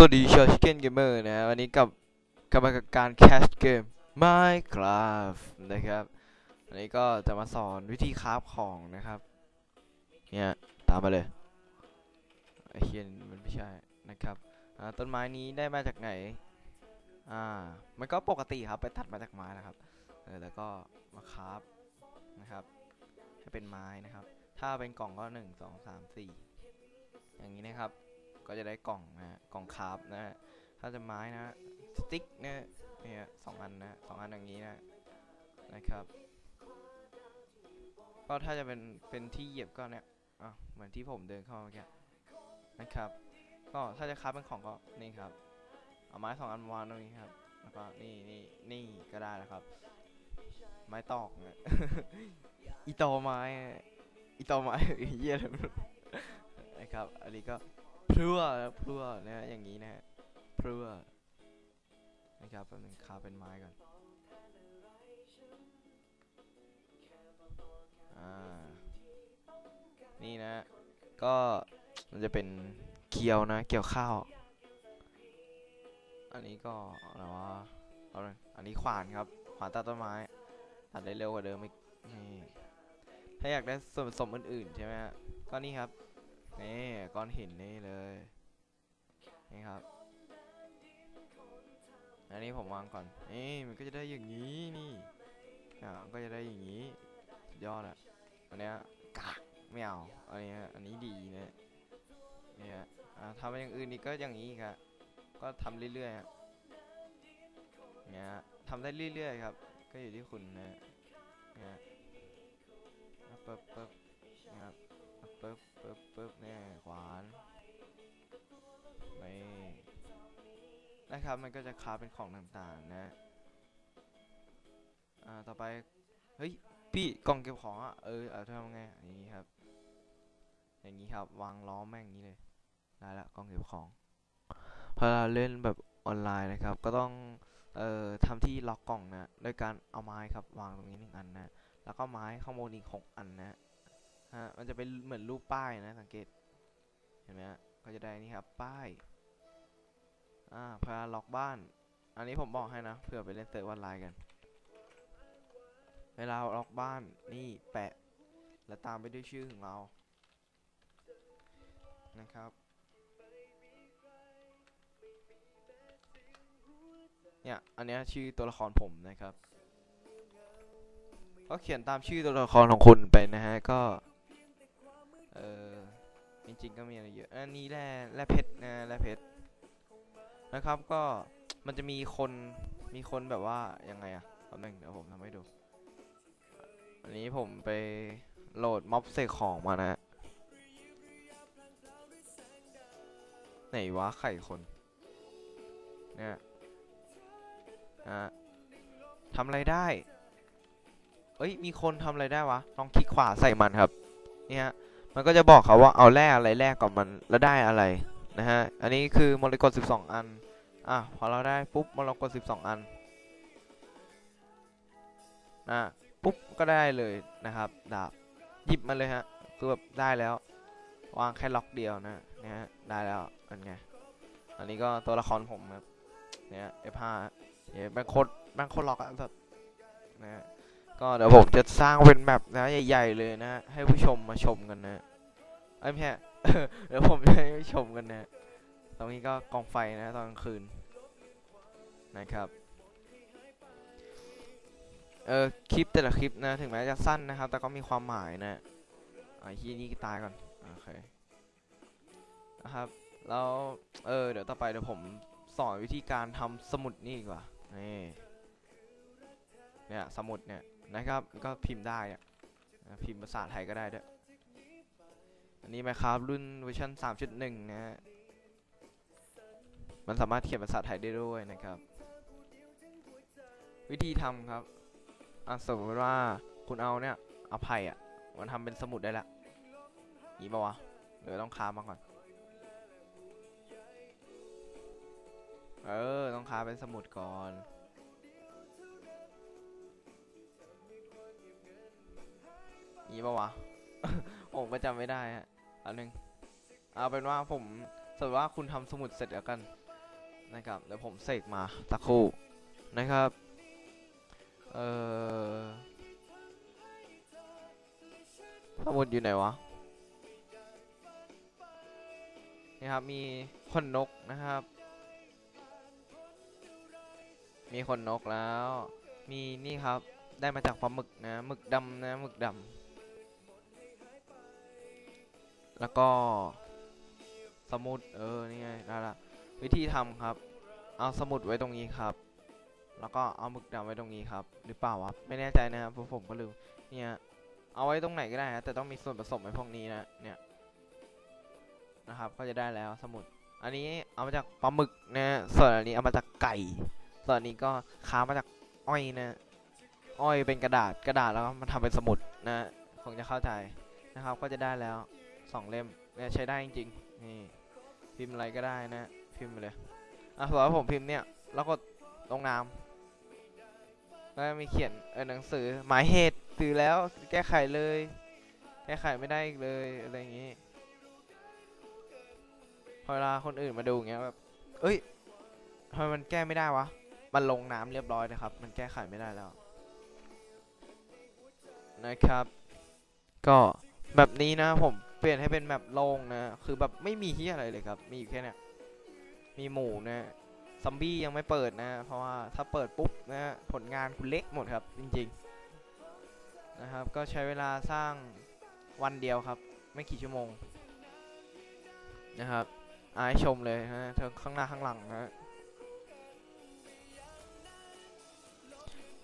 สวัสดีชาวชิคเก้นเกมเมอร์นะวันนี้กับกับการแคสเกม Minecraft นะครับวันนี้ก็จะมาสอนวิธีคราฟของนะครับเนี่ยตามมาเลยไอเคียนมันไม่ใช่นะครับต้นไม้นี้ได้มาจากไหนอ่ามันก็ปกติครับไปตัดมาจากไม้นะครับเออแล้วก็มาคราฟนะครับให้เป็นไม้นะครับ ถ้าเป็นกล่องก็หนึ่งสองสามสี่อย่างนี้นะครับ ก็จะได้กล่องนะกล่องคราฟนะ ถ้าจะไม้นะสติ๊กเนี่ยเนี่ยสองอันนะสองอันอย่างนี้นะนะครับ ก็ถ้าจะเป็นเป็นที่เหยียบก็เนี่ยอะเหมือนที่ผมเดินเข้ามาเมื่อกี้นะครับ ก็ถ้าจะคราฟเป็นของก็นี่ครับเอาไม้สองอันวางตรงนี้ครับแล้วก็นี่นี่นี่ก็ได้แล้วครับ ไม้ตอกนะอีตอไม้อะอีตอไม้เยี่ยเลยนะครับ อันนี้ก็ พลัวพลัวนะฮะอย่างนี้นะฮะพลัวนะครับแป๊บนึงคาเป็นไม้ก่อนอ่านี่นะ ก็มันจะเป็นเกียวนะเกี่ยวข้าว อันนี้ก็อะไรวะเอาเลยอันนี้ขวานครับ ขวานตัดต้นไม้ตัดได้เร็วกว่าเดิมอีกถ้าอยากได้ส่วนผสมอื่นๆใช่ไหมฮะก็นี่ครับ นี่ก้อนหินนี่เลยนี่ครับอันนี้ผมวางก่อนนี่มันก็จะได้อย่างนี้นี่อ่าก็จะได้อย่างนี้ยอดอะอันเนี้ยกากไม่เอาอันนี้อันนี้ดีเนี่ยเนี่ยอ่าทำอย่างอื่นอีกก็อย่างนี้ครับก็ทำเรื่อยๆอะเนี่ยทำได้เรื่อยๆครับ ก็อยู่ที่คุณนะเนี่ยปึ๊บปึ๊บนะครับ ปึ๊บปึ๊บปึ๊บเนี่ยขวานนี่นะครับมันก็จะคาเป็นของต่างๆนะ อ่าต่อไป เฮ้ย พี่กล่องเก็บของอะ เออเอาทำไงอย่างนี้ครับ อย่างนี้ครับ วางล้อแม่งนี้เลยได้ละกล่องเก็บของพอเราเล่นแบบออนไลน์นะครับ ก็ต้องเอ่อทำที่ล็อกกล่องนะโดยการเอาไม้ครับวางตรงนี้หนึ่งอันนะ แล้วก็ไม้ข้างบนอีกหกอันนะ ฮะมันจะเป็นเหมือนรูปป้ายนะสังเกต เห็นไหมฮะก็จะได้นี่ครับป้าย อ่าพาล็อกบ้าน อันนี้ผมบอกให้นะเผื่อไปเล่นเซิร์ฟออนไลน์กัน เวลาล็อกบ้านนี่แปะ แล้วตามไปด้วยชื่อของเรา นะครับเนี่ย อันนี้ชื่อตัวละครผมนะครับ ก็เขียนตามชื่อตัวละครของคุณไปนะฮะ ก็ เออจริงๆก็มีอะไรเยอะอันนี้แร่แร่เพชรนะแร่เพชรนะครับก็มันจะมีคนมีคนแบบว่ายังไงอะแป๊บนึงเดี๋ยวผมทำให้ดู อันนี้ผมไปโหลดม็อบเสกของมานะฮะไหนวะไข่คนเนี่ยนะทำอะไรได้เอ้ยมีคนทำอะไรได้วะลองคลิกขวาใส่มันครับ เนี่ย มันก็จะบอกเขาว่าเอาแร่อะไรแลกกับมันแล้วได้อะไรนะฮะ อันนี้คือมรกต12 อัน อะพอเราได้ปุ๊บมรกต12 อันนะปุ๊บก็ได้เลยนะครับดาบหยิบมาเลยฮะคือแบบได้แล้ว วางแค่ล็อกเดียวนะเนี่ยฮะได้แล้วเป็นไงอันนี้ก็ตัวละครผมครับเนี่ย F5 เนี่ยแบงโคตรแบงโคตรล็อกอะแบบนะฮะ ก็เดี๋ยวผมจะสร้างเป็นแบบนะใหญ่ ๆ เลยนะ ให้ผู้ชมมาชมกันนะไอ้ยไม่ใช่เดี๋ยวผมจะให้ผู้ชมกันนะ ตรงนี้ก็กองไฟนะตอนกลางคืนนะครับเออคลิปแต่ละคลิปนะถึงแม้จะสั้นนะครับ แต่ก็มีความหมายนะไอ้ที่นี่ตายก่อนโอเคนะครับแล้วเออเดี๋ยวต่อไปเดี๋ยวผมสอนวิธีการทำสมุดนี่ดีกว่านี่เนี่ยสมุดเนี่ย นะครับก็พิมพ์ได้พิมพ์ภาษาไทยก็ได้ด้วยอันนี้ไหมครับรุ่นเวอร์ชัน3.1 นะฮะมันสามารถเขียนภาษาไทยได้ด้วยนะครับ วิธีทำครับอะสมมติว่าคุณเอาเนี่ยเอาไผ่อะมันทำเป็นสมุดได้ละนี่ปะวะเดี๋ยวต้องค้ามาก่อน เออ ต้องค้าเป็นสมุดก่อน นี่ปะวะ ผมก็จำไม่ได้ฮะอันนึงเอาเป็นว่าผมสมมติว่าคุณทำสมุดเสร็จแล้วกันนะครับเดี๋ยวผมเสกมาสักครู่นะครับเออสมุดอยู่ไหนวะนี่ครับมีขนนกนะครับ มีขนนกแล้ว มีนี่ครับได้มาจากปลาหมึกนะหมึกดำนะหมึกดำ แล้วก็สมุดเออนี่ไงได้ละวิธีทำครับ เอาสมุดไว้ตรงนี้ครับ แล้วก็เอาหมึกดำไว้ตรงนี้ครับ หรือเปล่าวะไม่แน่ใจนะครับเพราะผมก็ลืมเนี่ยเอาไว้ตรงไหนก็ได้นะแต่ต้องมีส่วนผสมไอ้พวกนี้นะเนี่ยนะครับก็จะได้แล้วสมุด อันนี้เอามาจากปลาหมึกนะส่วนอันนี้เอามาจากไก่ ส่วนอันนี้ก็ค้ามาจากอ้อยนะอ้อยเป็นกระดาษกระดาษแล้วก็มาทำเป็นสมุดนะคงจะเข้าใจนะครับก็จะได้แล้ว สองเล่มเนี่ยใช้ได้จริงๆนี่พิมพ์อะไรก็ได้นะ พิมพ์ไปเลยอะสำหรับผมพิมพ์เนี่ยแล้วก็ลงนามแล้วมีเขียนเออหนังสือหมายเหตุตือแล้วแก้ไขเลย แก้ไขไม่ได้อีกเลยอะไรอย่างงี้พอเวลาคนอื่นมาดูอย่างเงี้ยแบบเอ้ยทำไมมันแก้ไม่ได้วะมันลงน้ำเรียบร้อยนะครับ มันแก้ไขไม่ได้แล้วนะครับ ก็แบบนี้นะผม เปลี่ยนให้เป็นแบบโล่งนะคือแบบไม่มีที่อะไรเลยครับ มีอยู่แค่เนี้ยมีหมูนะซอมบี้ยังไม่เปิดนะ เพราะว่าถ้าเปิดปุ๊บนะผลงานคุณเละหมดครับ จริงๆนะครับ ก็ใช้เวลาสร้างวันเดียวครับ ไม่กี่ชั่วโมงนะครับอายชมเลยนะทั้งข้างหน้าข้างหลังนะ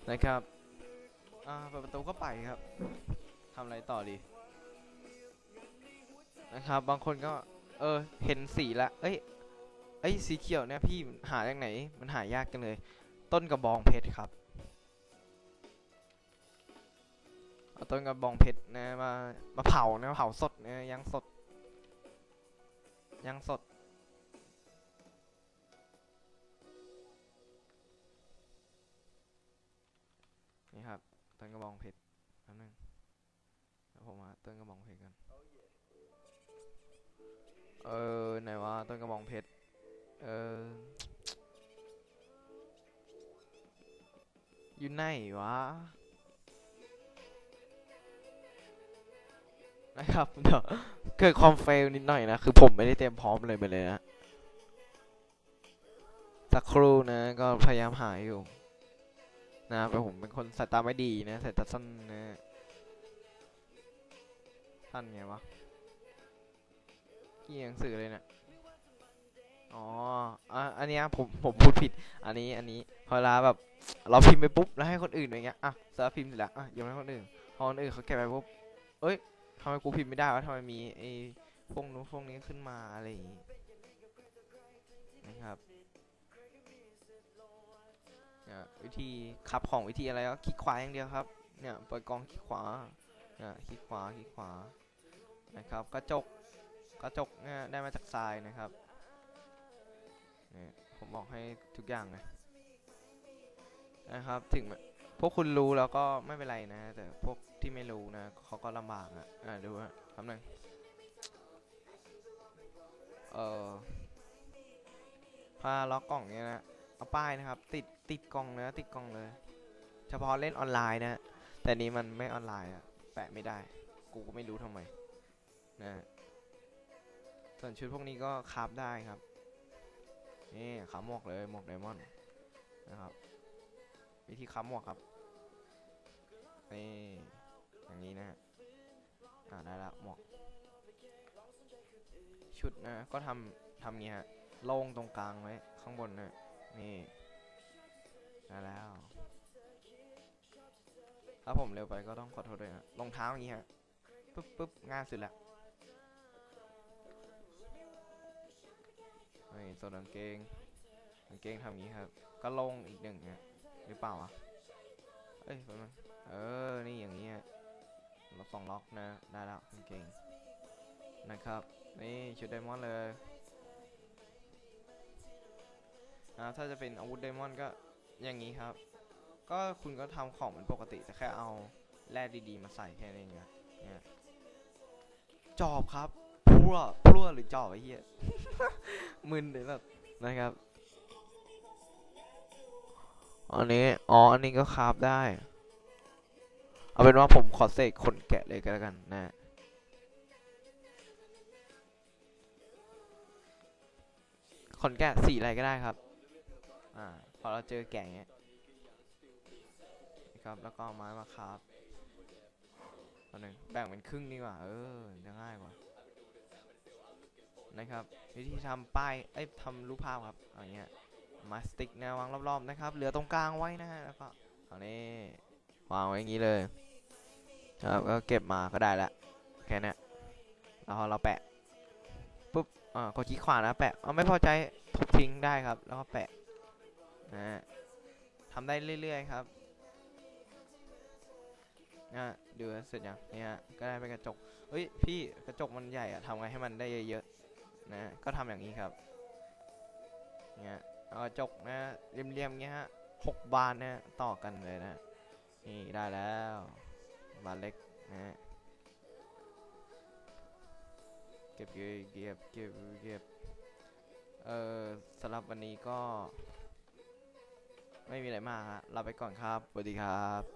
นะครับ อ่าเปิดประตูก็ไปครับทำอะไรต่อดี นะครับ บางคนก็ เออ เห็นสีละ เอ้ยเอ้ยสีเขียวเนี่ยพี่หาจากไหน มันหายากจังเลย ต้นกระบองเพชรครับเอาต้นกระบองเพชรนะมา มาเผานะเผาสดนะยังสด ยังสดนี่ครับต้นกระบองเพชรแป๊บนึงเดี๋ยวผมมาต้นกระบองเพชรกัน เออไหนวะต้นกระบองเพชร เอออยู่ไหนวะนะครับเดี๋ยวเกิดความเฟลนิดหน่อยนะ คือผมไม่ได้เตรียมพร้อมเลยไปเลยนะ สักครู่นะ ก็พยายามหาอยู่ นะแต่ผมเป็นคนสายตาไม่ดีนะสายตาสั้นนะสั้นไงวะ กี่หนังสือเลยเนะี่ยอ๋ออะอันเนี้ยผมผมพูดผิด อันนี้อันนี้พอเวลาแบบ เราพิมพ์ไปปุ๊บแล้วให้คนอื่นอย่างเงี้ยอะเสร็จแล้วพิมพ์เสร็จแล้วอะโยนให้คนอื่นพอคนอื่นเขาเก็บไปปุ๊บเอ้ยทำไมกูพิมพ์ไม่ได้วะทำไมมีไอ้พวกนู้นพวกนี้ขึ้นมาอะไรอย่างงี้นะครับเนี่ยวิธีขับของวิธีอะไรก็คลิกขวาอย่างเดียวครับเนี่ยเปิดกล้องคลิกขวาเนี่ยคลิกขวาคลิกขวานะครับกระจก ระจกเนี่ยได้มาจากทรายนะครับนี่ผมบอกให้ทุกอย่างเลยนะครับ ถึงพวกคุณรู้แล้วก็ไม่เป็นไรนะ แต่พวกที่ไม่รู้นะเขาก็ลำบากอะอะดูฮะคำหนึ่งเออพาล็อกกล่องเนี้ยนะเอาป้ายนะครับ ติดติดกล่องนะติดกล่องเลย เฉพาะเล่นออนไลน์นะแต่นี้มันไม่ออนไลน์อะแปะไม่ได้ กูก็ไม่รู้ทำไมนะ ส่วนชุดพวกนี้ก็คราฟได้ครับ นี่ขาหมวกเลยหมวกไดมอนด์นะครับ วิธีคราฟหมวกครับ นี่อย่างนี้นะฮะอ่าได้ละหมวก ชุดนะ ก็ทำทำงี้ฮะโล่งตรงกลางไว้ข้างบนนะนี่ได้แล้วถ้าผมเร็วไปก็ต้องขอโทษด้วยนะรองเท้าอย่างงี้ฮะปึ๊บปึ๊บง่ายสุดละ นี่ส่วนกางเกงกางเกงทำอย่างงี้ครับ ก็ลงอีกหนึ่งฮะหรือเปล่าวะเอ้ยมันเออ นี่อย่างนี้ฮะล็อกสองล็อกนะ ได้แล้วกางเกงนะครับ นี่ชุดไดมอนด์เลยอ่าถ้าจะเป็นอาวุธไดมอนด์ก็อย่างนี้ครับ ก็คุณก็ทำของเหมือนปกติแต่แค่เอาแร่ดีๆ มาใส่แค่นี้เองนะเนี่ยจอบครับ พลั่วพลั่วหรือจอบไอ้เหี้ยมึนเลยแบบนะครับ อันนี้ อ๋อ อันนี้ก็คราฟได้ เอาเป็นว่าผมขอเสกขนแกะเลยก็แล้วกันนะขนแกะสีอะไรก็ได้ครับ อ่า พอเราเจอแกะอย่างเงี้ยนะครับ แล้วก็เอาไม้มาคราฟตัวหนึ่งแบ่งเป็นครึ่งดีกว่า เออจะง่ายกว่า นะครับ วิธีทำป้ายเอ้ยทำรูปภาพครับอย่างเงี้ยมาสติ๊กนะวางรอบๆนะครับ เหลือตรงกลางไว้นะฮะแล้วก็เอานี้วางไว้อย่างนี้เลยครับก็เก็บมาก็ได้ละแค่นี้แล้วพอเราแปะปุ๊บอ่ากดคลิกขวานะแปะเอาไม่พอใจทุบทิ้งได้ครับ แล้วก็แปะนะฮะทำได้เรื่อยๆครับนะดูเสร็จยังเนี่ยก็ได้เป็นกระจกเฮ้ยพี่กระจกมันใหญ่อะทำไงให้มันได้เยอะๆ นะ ก็ทำอย่างนี้ครับเนี่ยเอาจกนะเรียมๆเงี้ยฮะหกบานนะต่อกันเลยนะนี่ได้แล้วบานเล็กนะฮะเก็บเก็บเก็บเก็บเก็บเออสำหรับวันนี้ก็ ไม่มีอะไรมากฮะลาไปก่อนครับสวัสดีครับ